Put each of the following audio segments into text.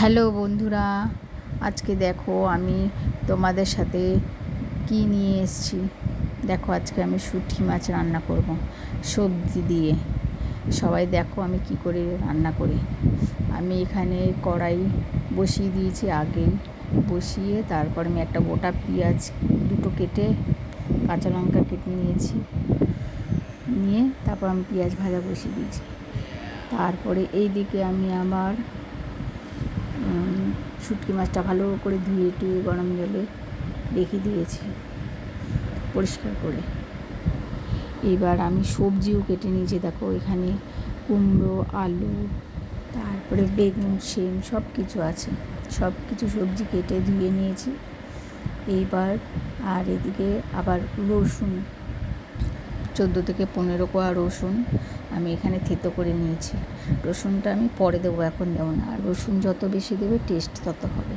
Hello বন্ধুরা, আজকে দেখো আমি তোমাদের সাথে কি নিয়ে এসেছি। দেখো আজকে আমি শুঁটকি মাছ রান্না করব, সবজি দিয়ে। সবাই দেখো আমি কি করে রান্না করি। আমি এখানে কড়াই বসিয়ে দিয়েছি আগেই। বসিয়ে তারপর আমি একটা গোটা পেঁয়াজ দুটো কেটে কাঁচা লঙ্কা কেটে নিয়েছি। নিয়ে তারপর আমি পেঁয়াজ ভাজা বসিয়ে দিয়েছি। তারপরে এই দিকে আমি আবার শুটকি মাছটা ভালো করে ধুয়ে টুয়ে গরম জলে রেখে দিয়েছি পরিষ্কার করে। এবার আমি সবজিও কেটে নিয়েছি, দেখো এখানে কুমড়ো, আলু, তারপরে বেগুন, সেম সব কিছু আছে। সব কিছু সবজি কেটে ধুয়ে নিয়েছি। এইবার আর এদিকে আবার রসুন, চোদ্দ থেকে পনেরো কোয়া রসুন আমি এখানে থেতো করে নিয়েছি। রসুনটা আমি পরে দেবো, এখন দেবো না। আর রসুন যত বেশি দেবে টেস্ট তত হবে।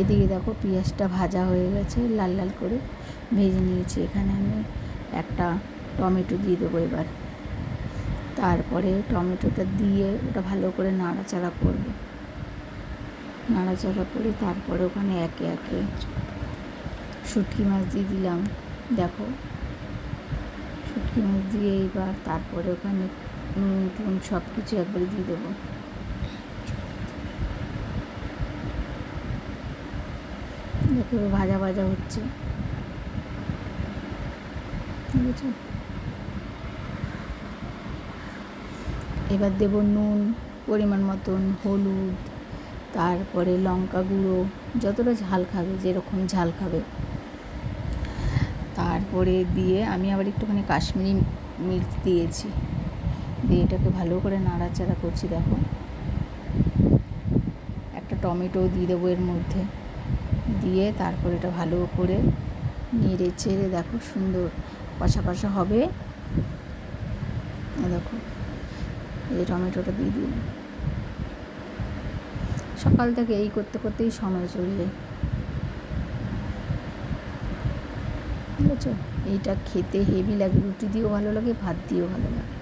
এদিকে দেখো পেঁয়াজটা ভাজা হয়ে গেছে, লাল লাল করে ভেজে নিয়েছি। এখানে আমি একটা টমেটো দিয়ে দেবো এবার। তারপরে টমেটোটা দিয়ে ওটা ভালো করে নাড়াচাড়া করব। নাড়াচাড়া করে তারপরে ওখানে একে একে শুটকি মাছ দিয়ে দিলাম। দেখো মাছ দিয়ে এইবার তারপরে ওখানে নুন সব কিছু একবারে দিয়ে দেবো। দেখো ভাজা ভাজা হচ্ছে। বুঝেছ? এবার দেব নুন, পরিমাণ মতন হলুদ, তারপরে লঙ্কা গুঁড়ো, যতটা ঝাল খাবে, যেরকম ঝাল খাবে। তারপরে দিয়ে আমি আবার একটুখানি কাশ্মীরি মির্চ দিয়েছি। দিয়ে এটাকে ভালো করে নাড়াচাড়া করছি, দেখো। একটা টমেটো দিয়ে দেবো এর মধ্যে। দিয়ে তারপর এটা ভালো করে নেড়ে চেড়ে, দেখো সুন্দর কষা কষা হবে। দেখো, এই টমেটোটা দিয়ে দিই সকাল থেকে এই করতে করতেই সময় চলে যায়। বুঝেছ এইটা খেতে হেভি লাগে, রুটি দিয়েও ভালো লাগে, ভাত দিয়েও ভালো লাগে।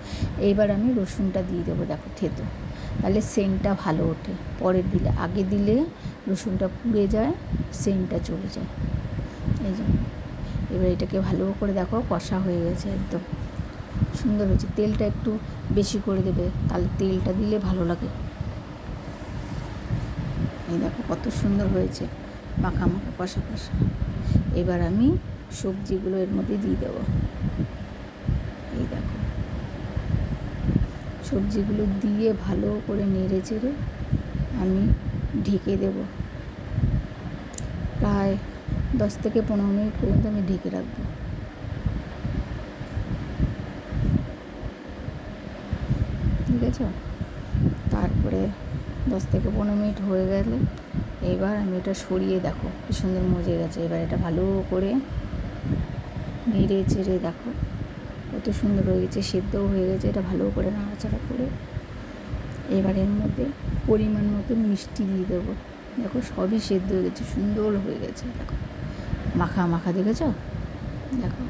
এইবার আমি রসুনটা দিয়ে দেবো, দেখো থেতো। তাহলে সেন্টটা ভালো ওঠে। পরে দিলে, আগে দিলে রসুনটা পুড়ে যায়, সেন্টটা চলে যায়। এই জন্য এবার এটাকে ভালো করে দেখো, কষা হয়ে গেছে একদম। সুন্দর হয়েছে। তেলটা একটু বেশি করে দেবে, তাহলে তেলটা দিলে ভালো লাগে। এই দেখো, কত সুন্দর হয়েছে। মাখা মাখা, কষা কষা। এবার আমি সবজিগুলো এর মধ্যে দিয়ে দেবো। এই দেখো। সবজিগুলো দিয়ে ভালো করে নেড়ে চেড়ে আমি ঢেকে দেব। প্রায় দশ থেকে পনেরো মিনিট পর্যন্ত আমি ঢেকে রাখব। ঠিক আছে? তারপরে দশ থেকে পনেরো মিনিট হয়ে গেলে এবার আমি এটা সরিয়ে দেখো, কি সুন্দর মজে গেছে। এবার এটা ভালো করে নেড়ে চেড়ে দেখো। কত সুন্দর হয়ে গেছে সেদ্ধও হয়ে গেছে, এটা ভালো করে নাড়াচাড়া করে। এবার এর মধ্যে পরিমাণ মতো মিষ্টি দিয়ে দেবো। দেখো সবই সেদ্ধ হয়ে গেছে, সুন্দর হয়ে গেছে, দেখো। মাখা মাখা দেখেছ? দেখো,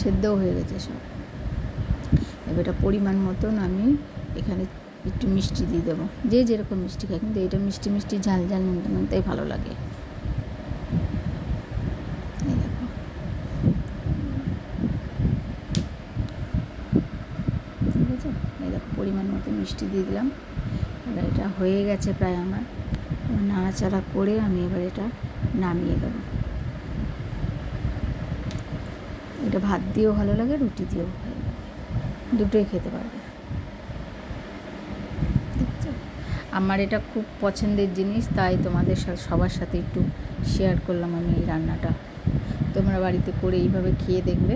সেদ্ধও হয়ে গেছে সব। এবার এটা পরিমাণ মতন আমি এখানে একটু মিষ্টি দিয়ে দেবো। যে যেরকম মিষ্টি খায়, কিন্তু এটা মিষ্টি মিষ্টি ঝাল ঝাল নুনটা নুনটাই ভালো লাগে এই দেখো ঠিক আছে এই দেখো পরিমাণ মতো মিষ্টি দিয়ে দিলাম। এবার এটা হয়ে গেছে প্রায় আমার। নাড়াচাড়া করে আমি এবার এটা নামিয়ে দেবো। এটা ভাত দিয়েও ভালো লাগে, রুটি দিয়েও ভালো লাগে। দুটোই খেতে পারবে। আমার এটা খুব পছন্দের জিনিস, তাই তোমাদের সাথে সবার সাথে একটু শেয়ার করলাম আমি এই রান্নাটা। তোমরা বাড়িতে করে এইভাবে খেয়ে দেখবে।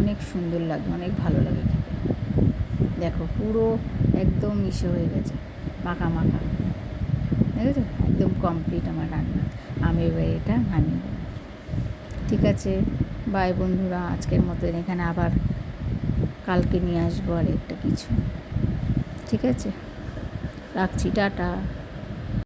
অনেক সুন্দর লাগবে, অনেক ভালো লাগে দেখো, পুরো একদম ইসে হয়ে গেছে। মাখা মাখা। দেখেছ? একদম কমপ্লিট আমার রান্না। আমি এবার এটা নামিয়ে দেবো। ঠিক আছে? বাই বন্ধুরা, আজকের মতন এখানে আবার কালকে নিয়ে আসব আর একটা কিছু। ঠিক আছে? রাখছি, টাটা।